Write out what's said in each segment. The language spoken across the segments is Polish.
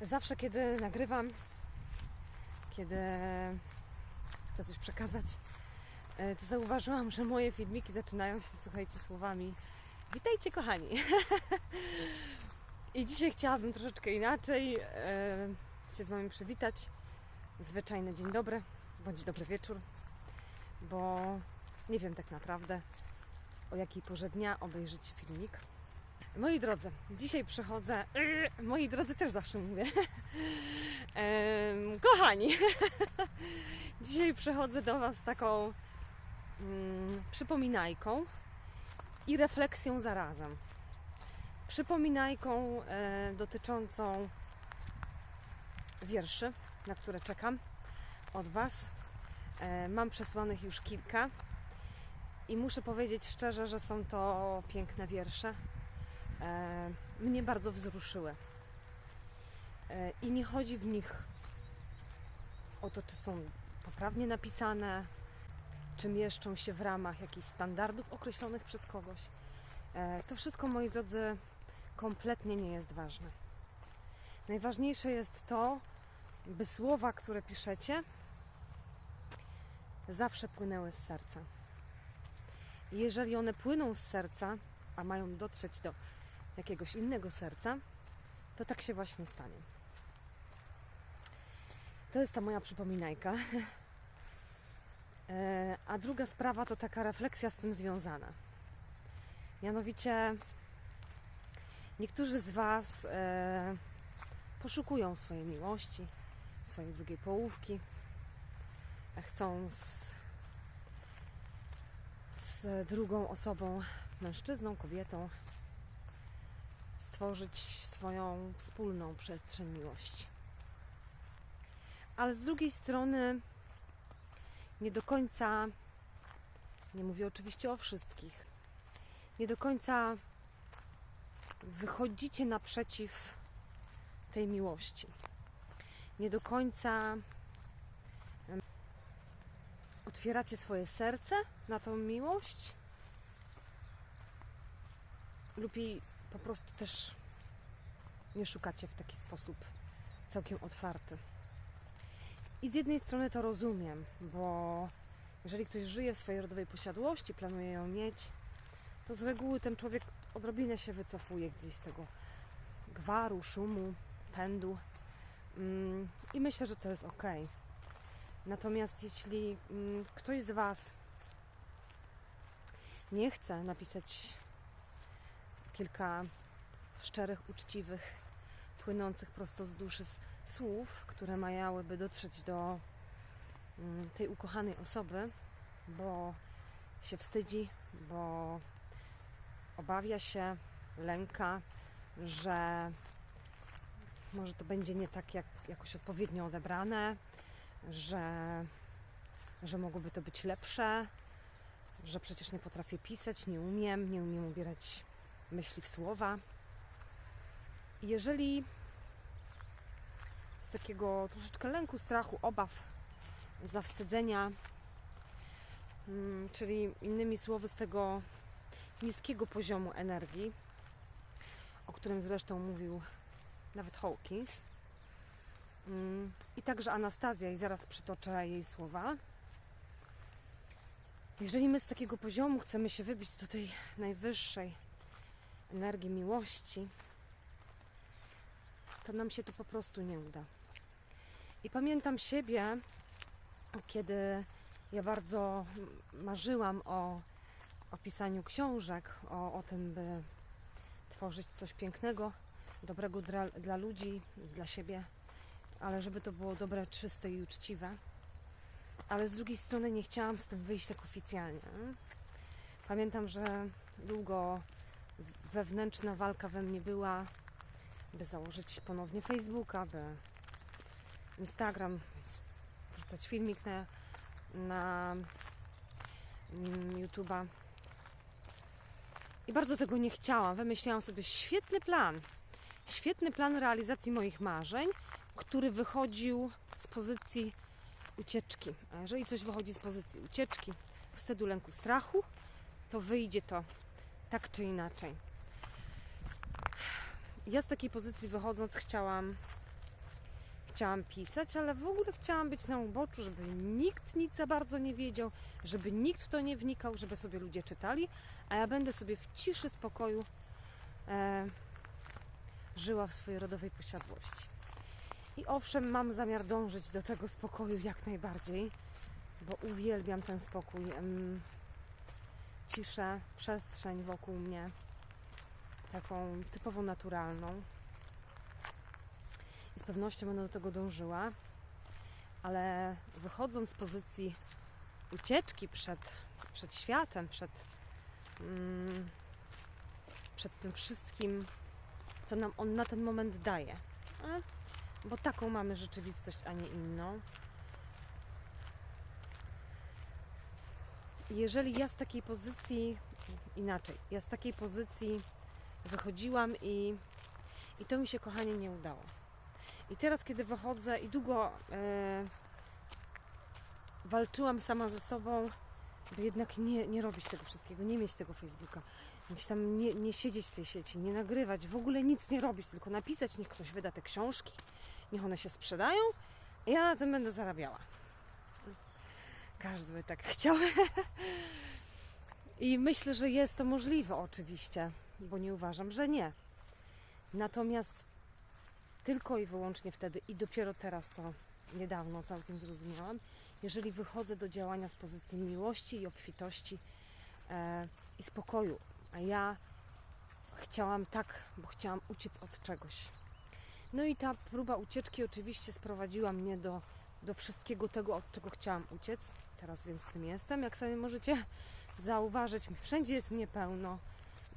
Zawsze, kiedy nagrywam, kiedy chcę coś przekazać, e, to zauważyłam, że moje filmiki zaczynają się, słuchajcie, słowami Witajcie, kochani! I dzisiaj chciałabym troszeczkę inaczej e, się z Wami przywitać. Zwyczajny dzień dobry, bądź dobry wieczór, bo nie wiem tak naprawdę, o jakiej porze dnia obejrzycie filmik. Moi drodzy, dzisiaj przychodzę. Yy, moi drodzy, też zawsze mówię. Kochani, dzisiaj przychodzę do Was taką mm, przypominajką i refleksją zarazem. Przypominajką e, dotyczącą wierszy, na które czekam od Was. E, mam przesłanych już kilka i muszę powiedzieć szczerze, że są to piękne wiersze mnie bardzo wzruszyły. E, I nie chodzi w nich o to, czy są poprawnie napisane, czy mieszczą się w ramach jakichś standardów określonych przez kogoś. E, to wszystko, moi drodzy, kompletnie nie jest ważne. Najważniejsze jest to, by słowa, które piszecie, zawsze płynęły z serca. I jeżeli one płyną z serca, a mają dotrzeć do jakiegoś innego serca, to tak się właśnie stanie. To jest ta moja przypominajka. E, A druga sprawa to taka refleksja z tym związana. Mianowicie niektórzy z Was e, poszukują swojej miłości, swojej drugiej połówki, e, chcą z, z drugą osobą, mężczyzną, kobietą, stworzyć swoją wspólną przestrzeń miłości. Ale z drugiej strony nie do końca, nie mówię oczywiście o wszystkich, nie do końca wychodzicie naprzeciw tej miłości. Nie do końca otwieracie swoje serce na tą miłość lub jej po prostu też nie szukacie w taki sposób całkiem otwarty. I z jednej strony to rozumiem, bo jeżeli ktoś żyje w swojej rodowej posiadłości, planuje ją mieć, to z reguły ten człowiek odrobinę się wycofuje gdzieś z tego gwaru, szumu, pędu. Mm, I myślę, że to jest ok. Natomiast jeśli mm, ktoś z Was nie chce napisać kilka szczerych, uczciwych, płynących prosto z duszy słów, które miałyby dotrzeć do mm, tej ukochanej osoby, bo się wstydzi, bo obawia się, lęka, że może to będzie nie tak jak jakoś odpowiednio odebrane, że, że mogłoby to być lepsze, że przecież nie potrafię pisać, nie umiem, nie umiem ubierać myśli w słowa. Jeżeli z takiego troszeczkę lęku, strachu, obaw, zawstydzenia, mm, czyli innymi słowy z tego niskiego poziomu energii, o którym zresztą mówił nawet Hawkins, mm, i także Anastazja, i zaraz przytoczę jej słowa. Jeżeli my z takiego poziomu chcemy się wybić do tej najwyższej energii miłości, to nam się to po prostu nie uda. I pamiętam siebie, kiedy ja bardzo marzyłam o, o pisaniu książek, o, o tym, by tworzyć coś pięknego, dobrego dla, dla ludzi, dla siebie, ale żeby to było dobre, czyste i uczciwe. Ale z drugiej strony nie chciałam z tym wyjść tak oficjalnie. Pamiętam, że długo wewnętrzna walka we mnie była, by założyć ponownie Facebooka, by Instagram, wrzucać filmik na, na YouTube'a. I bardzo tego nie chciałam. Wymyśliłam sobie świetny plan. Świetny plan realizacji moich marzeń, który wychodził z pozycji ucieczki. A jeżeli coś wychodzi z pozycji ucieczki, wstydu, lęku, strachu, to wyjdzie to tak czy inaczej. Ja z takiej pozycji wychodząc chciałam chciałam pisać, ale w ogóle chciałam być na uboczu, żeby nikt nic za bardzo nie wiedział, żeby nikt w to nie wnikał, żeby sobie ludzie czytali, a ja będę sobie w ciszy, spokoju e, żyła w swojej rodowej posiadłości. I owszem, mam zamiar dążyć do tego spokoju jak najbardziej, bo uwielbiam ten spokój, ciszę, przestrzeń wokół mnie, taką typowo naturalną. I z pewnością będę do tego dążyła, ale wychodząc z pozycji ucieczki przed, przed światem, przed, mm, przed tym wszystkim, co nam on na ten moment daje. Bo taką mamy rzeczywistość, a nie inną. Jeżeli ja z takiej pozycji, inaczej, ja z takiej pozycji wychodziłam i, i to mi się, kochanie, nie udało. I teraz, kiedy wychodzę i długo e, walczyłam sama ze sobą, by jednak nie, nie robić tego wszystkiego, nie mieć tego Facebooka, gdzieś tam nie, nie siedzieć w tej sieci, nie nagrywać, w ogóle nic nie robić, tylko napisać, niech ktoś wyda te książki, niech one się sprzedają, ja na tym będę zarabiała. Każdy by tak chciał. I myślę, że jest to możliwe oczywiście, bo nie uważam, że nie. Natomiast tylko i wyłącznie wtedy i dopiero teraz to niedawno całkiem zrozumiałam, jeżeli wychodzę do działania z pozycji miłości i obfitości e, i spokoju, a ja chciałam tak, bo chciałam uciec od czegoś. No i ta próba ucieczki oczywiście sprowadziła mnie do, do wszystkiego tego, od czego chciałam uciec. Teraz więc tym jestem, jak sami możecie zauważyć. Wszędzie jest mnie pełno,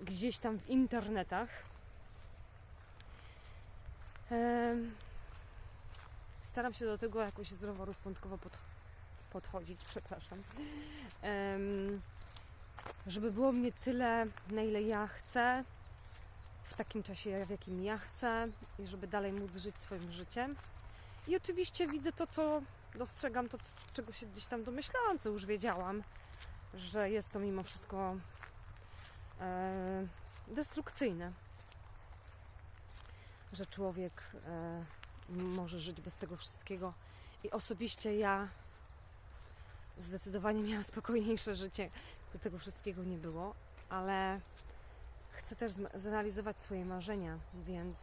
gdzieś tam w internetach. Staram się do tego jakoś zdroworozsądkowo pod, podchodzić, przepraszam. Żeby było mnie tyle, na ile ja chcę, w takim czasie, w jakim ja chcę, i żeby dalej móc żyć swoim życiem. I oczywiście widzę to, co dostrzegam, to, czego się gdzieś tam domyślałam, co już wiedziałam, że jest to mimo wszystko e, destrukcyjne. Że człowiek e, może żyć bez tego wszystkiego. I osobiście ja zdecydowanie miałam spokojniejsze życie, gdy tego wszystkiego nie było, ale chcę też zrealizować swoje marzenia, więc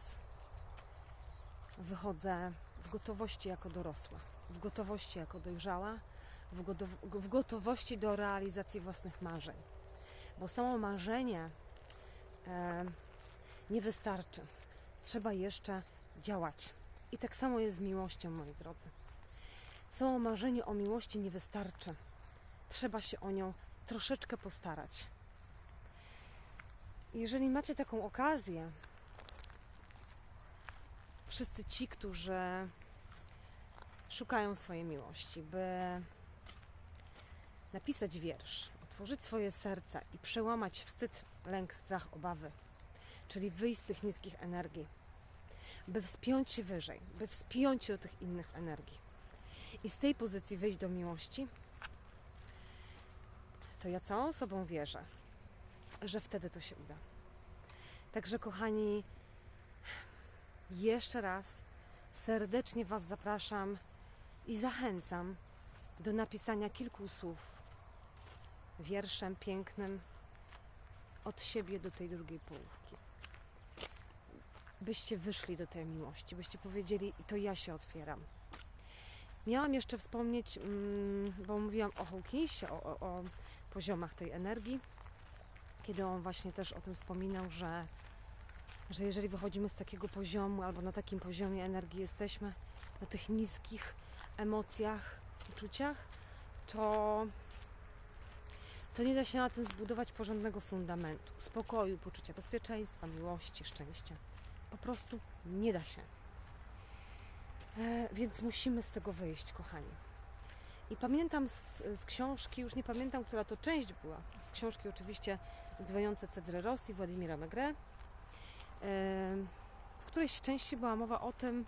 wychodzę w gotowości jako dorosła, w gotowości jako dojrzała, w, gotow- w gotowości do realizacji własnych marzeń. Bo samo marzenie e, nie wystarczy. Trzeba jeszcze działać. I tak samo jest z miłością, moi drodzy. Samo marzenie o miłości nie wystarczy. Trzeba się o nią troszeczkę postarać. Jeżeli macie taką okazję, wszyscy ci, którzy szukają swojej miłości, by napisać wiersz, otworzyć swoje serce i przełamać wstyd, lęk, strach, obawy, czyli wyjść z tych niskich energii, by wspiąć się wyżej, by wspiąć się do tych innych energii i z tej pozycji wyjść do miłości, to ja całą sobą wierzę, że wtedy to się uda. Także, kochani, jeszcze raz serdecznie Was zapraszam i zachęcam do napisania kilku słów wierszem pięknym od siebie do tej drugiej połówki. Byście wyszli do tej miłości, byście powiedzieli, to ja się otwieram. Miałam jeszcze wspomnieć, mm, bo mówiłam o Hawkinsie, o, o, o poziomach tej energii, kiedy on właśnie też o tym wspominał, że, że jeżeli wychodzimy z takiego poziomu albo na takim poziomie energii jesteśmy, na tych niskich emocjach, uczuciach, to, to nie da się na tym zbudować porządnego fundamentu, spokoju, poczucia bezpieczeństwa, miłości, szczęścia. Po prostu nie da się. E, więc musimy z tego wyjść, kochani. I pamiętam z, z książki, już nie pamiętam, która to część była, z książki oczywiście Dzwoniące Cedry Rosji, Władimira Megre, e, w którejś części była mowa o tym,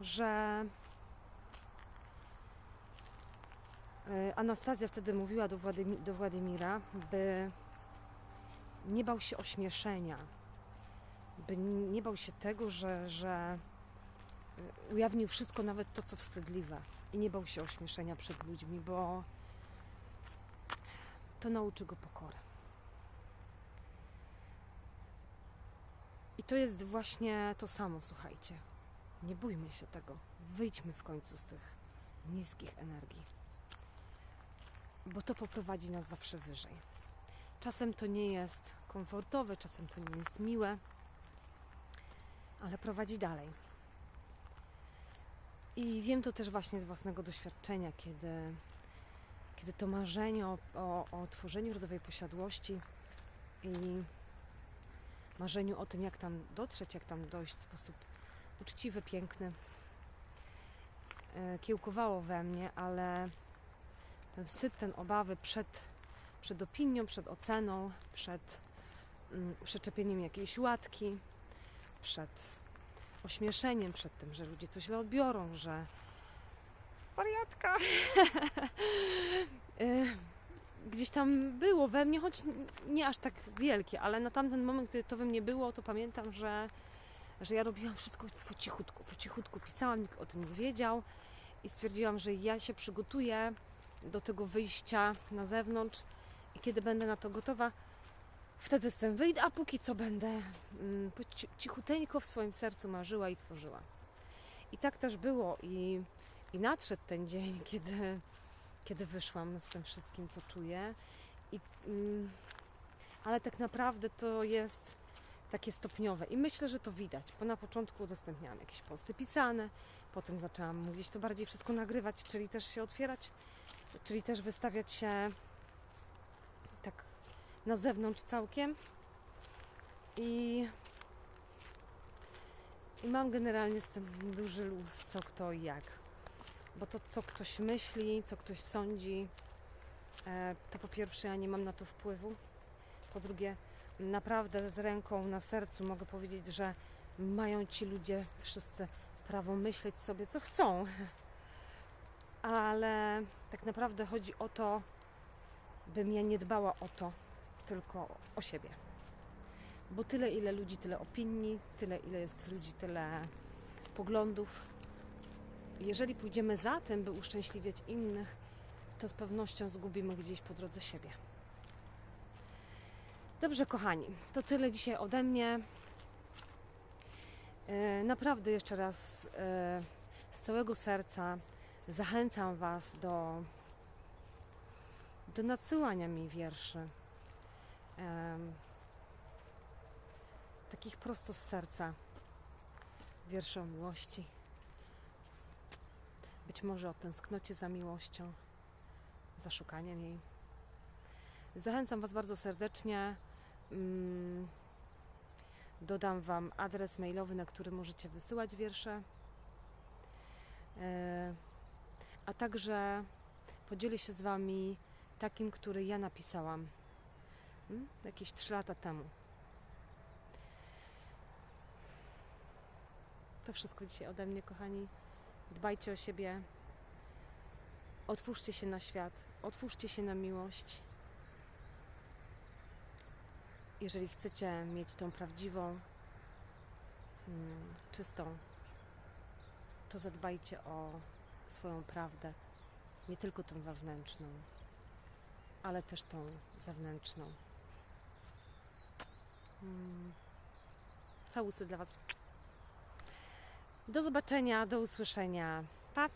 że e, Anastazja wtedy mówiła do, Władimi, do Władimira, by nie bał się ośmieszenia, by nie bał się tego, że, że y, ujawnił wszystko, nawet to, co wstydliwe. I nie bał się ośmieszenia przed ludźmi, bo to nauczy go pokory. I to jest właśnie to samo, słuchajcie. Nie bójmy się tego. Wyjdźmy w końcu z tych niskich energii. Bo to poprowadzi nas zawsze wyżej. Czasem to nie jest komfortowe, czasem to nie jest miłe, ale prowadzi dalej. I wiem to też właśnie z własnego doświadczenia, kiedy, kiedy to marzenie o, o, o tworzeniu rodowej posiadłości i marzeniu o tym, jak tam dotrzeć, jak tam dojść w sposób uczciwy, piękny, e, kiełkowało we mnie, ale ten wstyd, ten obawy przed, przed opinią, przed oceną, przed mm, przyczepieniem jakiejś łatki, przed ośmieszeniem, przed tym, że ludzie to źle odbiorą, że wariatka. Y, Gdzieś tam było we mnie, choć nie aż tak wielkie, ale na tamten moment, kiedy to we mnie było, to pamiętam, że, że ja robiłam wszystko po cichutku, po cichutku pisałam, nikt o tym nie wiedział i stwierdziłam, że ja się przygotuję do tego wyjścia na zewnątrz i kiedy będę na to gotowa, wtedy z tym wyjdę, a póki co będę mm, cichuteńko w swoim sercu marzyła i tworzyła. I tak też było i, i nadszedł ten dzień, kiedy, kiedy wyszłam z tym wszystkim, co czuję. I, mm, ale tak naprawdę to jest takie stopniowe i myślę, że to widać, bo na początku udostępniałam jakieś posty pisane, potem zaczęłam gdzieś to bardziej wszystko nagrywać, czyli też się otwierać, czyli też wystawiać się tak na zewnątrz całkiem. I, I mam generalnie z tym duży luz, co kto i jak. Bo to, co ktoś myśli, co ktoś sądzi, e, to po pierwsze ja nie mam na to wpływu. Po drugie, naprawdę z ręką na sercu mogę powiedzieć, że mają ci ludzie wszyscy prawo myśleć sobie, co chcą. Ale tak naprawdę chodzi o to, bym ja nie dbała o to, tylko o siebie. Bo tyle, ile ludzi, tyle opinii, tyle, ile jest ludzi, tyle poglądów. Jeżeli pójdziemy za tym, by uszczęśliwiać innych, to z pewnością zgubimy gdzieś po drodze siebie. Dobrze, kochani, to tyle dzisiaj ode mnie. E, Naprawdę jeszcze raz e, z całego serca zachęcam Was do, do nadsyłania mi wierszy. Em, takich prosto z serca. Wiersze o miłości. Być może o tęsknocie za miłością, za szukaniem jej. Zachęcam Was bardzo serdecznie. Mm, Dodam Wam adres mailowy, na który możecie wysyłać wiersze. E, A także podzielę się z Wami takim, który ja napisałam mm, jakieś 3 lata temu. To wszystko dzisiaj ode mnie, kochani. Dbajcie o siebie. Otwórzcie się na świat. Otwórzcie się na miłość. Jeżeli chcecie mieć tą prawdziwą, mm, czystą, to zadbajcie o swoją prawdę. Nie tylko tą wewnętrzną, ale też tą zewnętrzną. Mm. Całusy dla Was. Do zobaczenia, do usłyszenia. Pa!